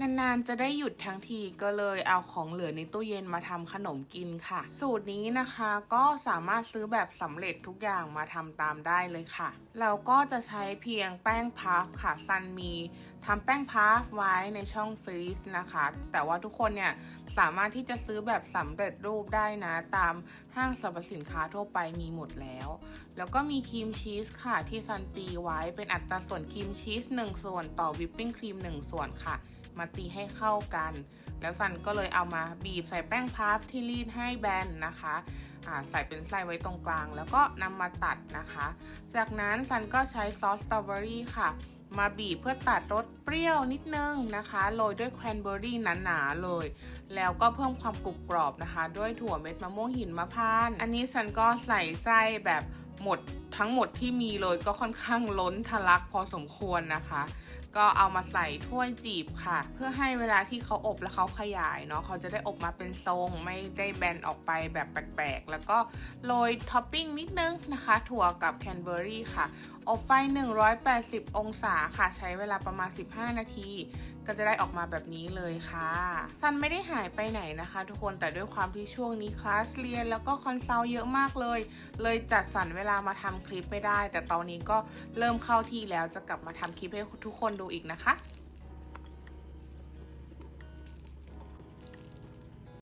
นานๆ จะได้หยุดทั้งทีก็เลยเอาของเหลือในตู้เย็นมาทำขนมกินค่ะ สูตรนี้นะคะก็สามารถซื้อแบบสำเร็จทุกอย่างมาทำตามได้เลยค่ะ เราก็จะใช้เพียงแป้งพัฟค่ะซันมีทำแป้งพัฟไว้ในช่องฟรีซนะคะ แต่ว่าทุกคนเนี่ยสามารถที่จะซื้อแบบสำเร็จรูปได้นะตามห้างสรรพสินค้าทั่วไปมีหมดแล้ว แล้วก็มีครีมชีสค่ะที่ซันตีไว้เป็นอัตราส่วนครีมชีส1ส่วนต่อวิปปิ้งครีม1ส่วนค่ะ มาตีให้เข้ากัน แล้วซันก็เลยเอามาบีบใส่แป้งพัฟที่รีดให้แบนนะคะใส่เป็นไส้ไว้ตรงกลาง แล้วก็นำมาตัดนะคะ จากนั้นซันก็ใช้ซอสสตรอเบอรี่ค่ะมาบีบเพื่อตัดรสเปรี้ยวนิดนึงนะคะโรยด้วยแครนเบอร์รี่หนาๆเลย แล้วก็เพิ่มความกรุบกรอบนะคะ ด้วยถั่วเม็ดมะม่วงหินมะพร้าน อันนี้ซันก็ใส่ไส้แบบ หมดทั้งหมดที่มีเลยก็ค่อนข้างล้นทะลักพอสมควรนะคะ ก็เอามาใส่ถ้วยจีบค่ะ เพื่อให้เวลาที่เขาอบแล้วเขาขยายเนาะเขาจะได้อบมาเป็นทรงไม่ได้แบนออกไปแบบแปลกๆ แล้วก็โรยท็อปปิ้งนิดนึงนะคะ ถั่วกับแคนเบอร์รี่ค่ะ อบไฟ 180 องศาค่ะ ใช้เวลาประมาณ 15 นาทีก็จะได้ออกมาแบบนี้เลยค่ะ ซันไม่ได้หายไปไหนนะคะ ทุกคนแต่ด้วยความที่ช่วงนี้คลาสเรียนแล้วก็คอนซัลท์เยอะมากเลย เลยจัดสรรเวลลามาทำคลิปไม่ได้ แต่ตอนนี้ก็เริ่มเข้าที่แล้วจะกลับมาทำคลิปให้ทุกคนดูอีกนะคะ